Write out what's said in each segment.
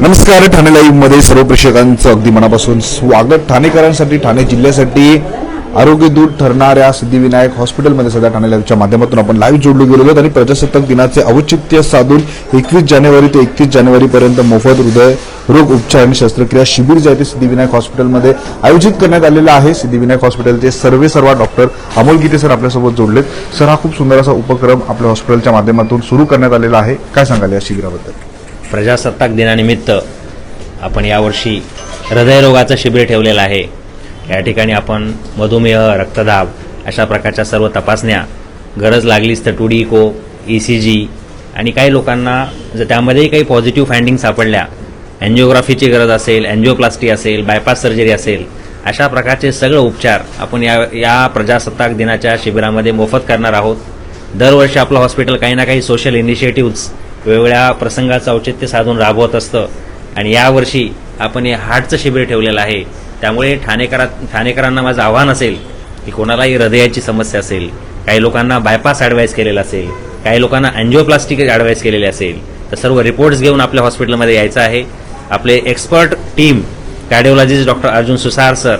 नमस्कार ठाणे लाईव्हमध्ये सर्व प्रेक्षकांचं अगदी मनापासून स्वागत. ठाणेकरांसाठी ठाणे जिल्ह्यासाठी आरोग्य दूत ठरणाऱ्या सिद्धिविनायक हॉस्पिटलमध्ये सध्या ठाणे लाईव्हच्या माध्यमातून आपण लाईव्ह जोडलो गेलो आहोत आणि प्रजासत्ताक दिनाचे औचित्य साधून एकवीस जानेवारी ते एकतीस जानेवारीपर्यंत मोफत हृदय रोग उपचार आणि शस्त्रक्रिया शिबिर जे आहे ते सिद्धिविनायक हॉस्पिटलमध्ये आयोजित करण्यात आलेलं आहे. सिद्धिविनायक हॉस्पिटलचे सर्वे सर्व डॉक्टर अमोल गीते सर आपल्यासोबत जोडलेत. सर हा खूप सुंदर असा उपक्रम आपल्या हॉस्पिटलच्या माध्यमातून सुरू करण्यात आलेला आहे. काय सांगाल या शिबिराबद्दल? प्रजासत्ताक दिनानिमित्त आपण यावर्षी हृदयरोगाचं शिबिर ठेवलेलं आहे. या ठिकाणी आपण मधुमेह रक्तदाब अशा प्रकारच्या सर्व तपासण्या गरज लागलीच तर टू डी को ई सी जी आणि काही लोकांना जर त्यामध्येही काही पॉझिटिव्ह फाइंडिंग सापडल्या अँजिओग्राफीची गरज असेल अँजिओप्लास्टी असेल बायपास सर्जरी असेल अशा प्रकारचे सगळे उपचार आपण या या प्रजासत्ताक दिनाच्या शिबिरामध्ये मोफत करणार आहोत. दरवर्षी आपलं हॉस्पिटल काही ना काही सोशल इनिशिएटिव्ज वेगवेगळ्या प्रसंगाचं औचित्य साधून राबवत असतं. आणि यावर्षी आपण हे हार्टचं शिबिर ठेवलेलं आहे. त्यामुळे ठाणेकरा ठाणेकरांना माझं आव्हान असेल की कोणालाही हृदयाची समस्या असेल काही लोकांना बायपास ॲडवाईस केलेला असेल काही लोकांना अँजिओप्लास्टिक ॲडवाईस केलेली असेल तर सर्व रिपोर्ट्स घेऊन आपल्या हॉस्पिटलमध्ये यायचं आहे. आपले expert team cardiologist doctor Arjun Susar sir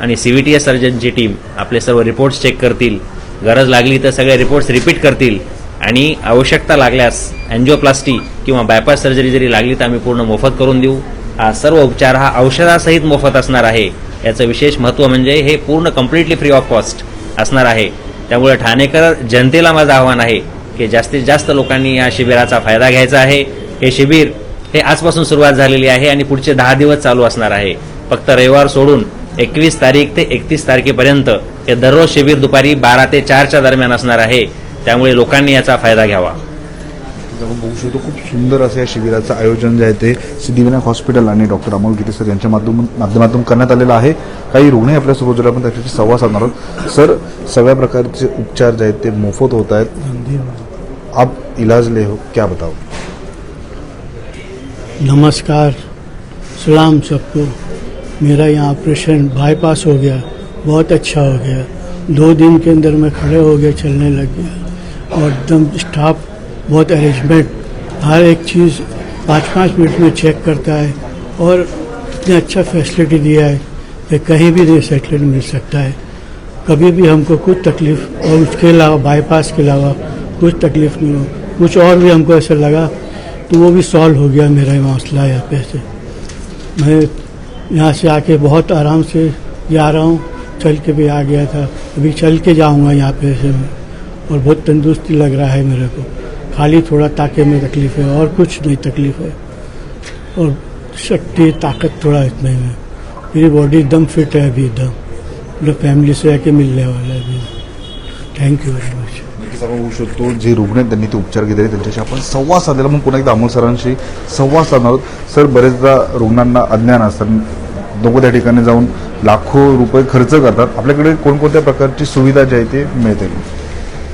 आणि सी व्ही टी एस सर्जनची टीम आपले सर्व रिपोर्ट्स चेक करतील. गरज लागली तर सगळे रिपोर्ट्स रिपीट करतील. आणि आवश्यकता लागल्यास अँजिओप्लास्टी किंवा बायपास सर्जरी जरी लागली तर आम्ही पूर्ण मोफत करून देऊ. हा सर्व उपचार हा औषधासहित मोफत असणार आहे. याचं विशेष महत्त्व म्हणजे हे पूर्ण कम्प्लिटली फ्री ऑफ कॉस्ट असणार आहे. त्यामुळे ठाणेकर जनतेला माझं आव्हान आहे की जास्तीत जास्त लोकांनी या शिबिराचा फायदा घ्यायचा आहे. हे शिबिर हे आजपासून सुरुवात झालेली आहे आणि पुढचे दहा दिवस चालू असणार आहे. फक्त रविवार सोडून एकवीस तारीख ते एकतीस तारखेपर्यंत हे दररोज शिबिर दुपारी बारा ते चारच्या दरम्यान असणार आहे. त्यामुळे लोकांनी याचा फायदा घ्यावा. आपण बघू शकतो खूप सुंदर असं या शिबिराचं आयोजन जे आहे ते सिद्धिविनायक हॉस्पिटल आणि डॉक्टर अमोल गिते सर यांच्या माध्यमातून माध्यमातून करण्यात आलेलं आहे. काही रुग्णही आपल्यासोबत जोडले आपण त्याच्याशी संवाद साधणार आहोत. सर सगळ्या प्रकारचे उपचार जे आहेत ते मोफत होत आहेत. आप इलाज ले हो क्या बताओ? नमस्कार सलाम सबको. मेरा यहाँ ऑपरेशन बाईपास हो गया बहुत अच्छा हो गया. दो दिन के अंदर मैं खड़े हो गया चलने लग गया। और एकदम स्टाफ बहुत अरेंजमेंट हर एक चीज़ पाँच पाँच मिनट में चेक करता है और इतने अच्छा फैसिलिटी दिया है कि कहीं भी नहीं सेटल मिल सकता है। कभी भी हमको कुछ तकलीफ़ और उसके अलावा बाईपास के अलावा कुछ तकलीफ़ नहीं हो। कुछ और भी हमको ऐसा लगा तो वो भी सॉल्व हो गया मेरा मसला यहाँ पे से। मैं यहाँ से आके बहुत आराम से जा रहा हूँ, चल के भी आ गया था। अभी चल के जाऊँगा यहाँ पे से मैं। और बहुत तंदुरुस्ती लग रहा है मेरे को। खाली थोड़ा ताके में तकलीफ है और कुछ नहीं तकलीफ है। और शक्ति ताकत थोड़ा इतने में मेरी बॉडी एकदम फिट है अभी एकदम। मतलब फैमिली से आके मिलने वाला है अभी। थैंक यू वेरी मच नक्कीच आपण शकतो जे रुग्ण आहेत त्यांनी ते उपचार घेतले त्यांच्याशी आपण संवाद साधलेला मग पुन्हा एकदा अमोल सरांशी संवाद साधणार आहोत. सर बरेचदा रुग्णांना अज्ञान असतं. दोघं त्या ठिकाणी जाऊन लाखो रुपये खर्च करतात. आपल्याकडे कोणकोणत्या प्रकारची सुविधा जी आहे ते मिळते?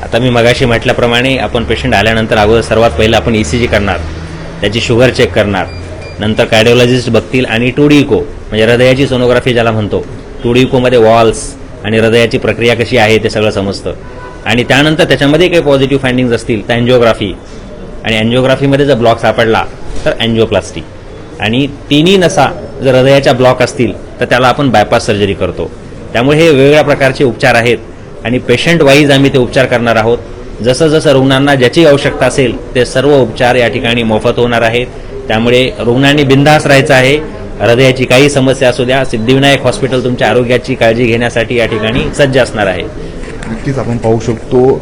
आता मी मगाशी म्हटल्याप्रमाणे आपण पेशंट आल्यानंतर अगोदर सर्वात पहिलं आपण ई सी जी करणार. त्याची शुगर चेक करणार. नंतर कार्डिओलॉजिस्ट बघतील आणि टू डी इको म्हणजे हृदयाची सोनोग्राफी ज्याला म्हणतो टू डी इकोमध्ये वॉल्स आणि हृदयाची प्रक्रिया कशी आहे ते सगळं समजतं. आणि त्यानंतर त्याच्यामध्ये काही पॉझिटिव्ह फाइंडिंग्ज असतील तर अँजिओग्राफी आणि अँजिओग्राफीमध्ये जर ब्लॉक सापडला तर अँजिओप्लास्टी आणि तिन्ही नसा जर हृदयाच्या ब्लॉक असतील तर त्याला आपण बायपास सर्जरी करतो. त्यामुळे हे वेगवेगळ्या प्रकारचे उपचार आहेत. आणि पेशंट वाईज आम्ही ते उपचार करणार आहोत. जसं जसं रुग्णांना ज्याची आवश्यकता असेल ते सर्व उपचार या ठिकाणी मोफत होणार आहेत. त्यामुळे रुग्णांनी बिनधास्त राहायचं आहे. हृदयाची काही समस्या असू द्या सिद्धिविनायक हॉस्पिटल तुमच्या आरोग्याची काळजी घेण्यासाठी या ठिकाणी सज्ज असणार आहे. नक्कीच आपण पाहू शकतो.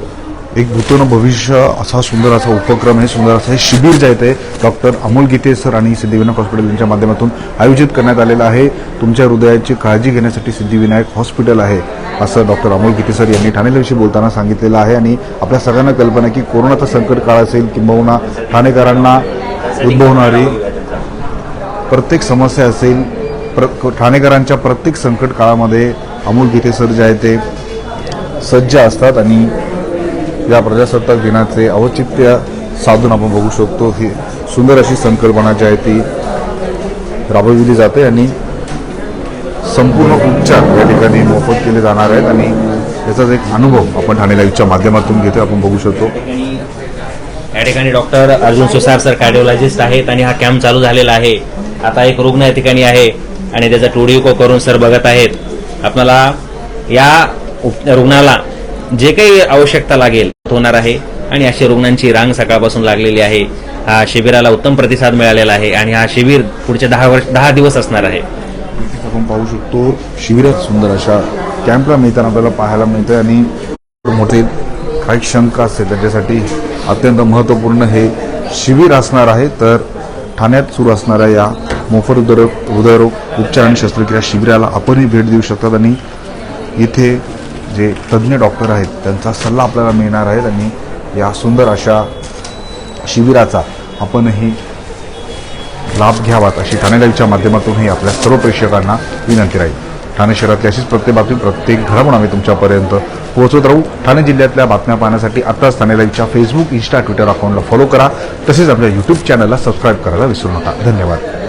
एक भूतोन भविष्य असा सुंदर असा उपक्रम आहे सुंदर असं हे शिबिर जे आहे ते डॉक्टर अमोल गीते सर आणि सिद्धिविनायक हॉस्पिटल यांच्या माध्यमातून आयोजित करण्यात आलेलं आहे. तुमच्या हृदयाची काळजी घेण्यासाठी सिद्धिविनायक हॉस्पिटल आहे असं डॉक्टर अमोल गीते सर यांनी ठाणेविषयी बोलताना सांगितलेलं आहे. आणि आपल्या सगळ्यांना कल्पना की कोरोनाचा संकट काळ असेल किंबहुना ठाणेकरांना उद्भवणारी प्रत्येक समस्या असेल प्र ठाणेकरांच्या प्रत्येक संकट काळामध्ये अमोल गीते सर जे आहे ते सज्ज असतात आणि या प्रजासत्ताक दिनाचे औचित्य साधून आपण बघू शकतो. ही सुंदर अशी संकल्पना जी आहे ती राबविली जाते आणि संपूर्ण उपचार या ठिकाणी मोफत केले जाणार आहेत आणि याचाच एक अनुभव आपण ठाणे लाईव्हच्या माध्यमातून घेतो आपण बघू शकतो. या ठिकाणी doctor Arjun Susar sir cardiologist आहेत आणि हा कॅम्प चालू झालेला आहे. आता एक रुग्ण या ठिकाणी आहे आणि त्याचा टोडिओको करून सर बघत आहेत. आपल्याला या उप- रुग्णाला जे काही आवश्यकता लागेल होणार आहे. आणि अशा रुग्णांची रांग सकाळपासून लागलेली आहे. हा शिबिराला उत्तम प्रतिसाद मिळालेला आहे आणि हा शिबिर पुढच्या दहा वर्ष दहा दिवस असणार आहे. आपण पाहू शकतो शिबिरात सुंदर अशा कॅम्पला मिळताना आपल्याला पाहायला मिळते आणि मोठे काही शंका असते त्याच्यासाठी अत्यंत महत्त्वपूर्ण हे शिबिर असणार आहे. तर ठाण्यात सुरू असणाऱ्या या मोफत हृदयरोग हृदयरोग उपचार आणि शस्त्रक्रिया शिबिराला आपणही भेट देऊ शकतात आणि इथे जे तज्ज्ञ डॉक्टर आहेत त्यांचा सल्ला आपल्याला मिळणार आहे. आणि या सुंदर अशा शिबिराचा आपणही लाभ घ्यावात अशी ठाणे लाईव्हच्या माध्यमातूनही आपल्या सर्व प्रेक्षकांना विनंती राहील. ठाणे शहरातली अशीच प्रत्येक बातमी प्रत्येक घडामोड आम्ही तुमच्यापर्यंत पोहोचत राहू. ठाणे जिल्ह्यातल्या बातम्या पाहण्यासाठी आत्ताच ठाणे लाईव्हच्या फेसबुक इन्स्टा ट्विटर अकाउंटला फॉलो करा. तसेच आपल्या यूट्यूब चॅनलला सबस्क्राईब करायला विसरू नका. धन्यवाद.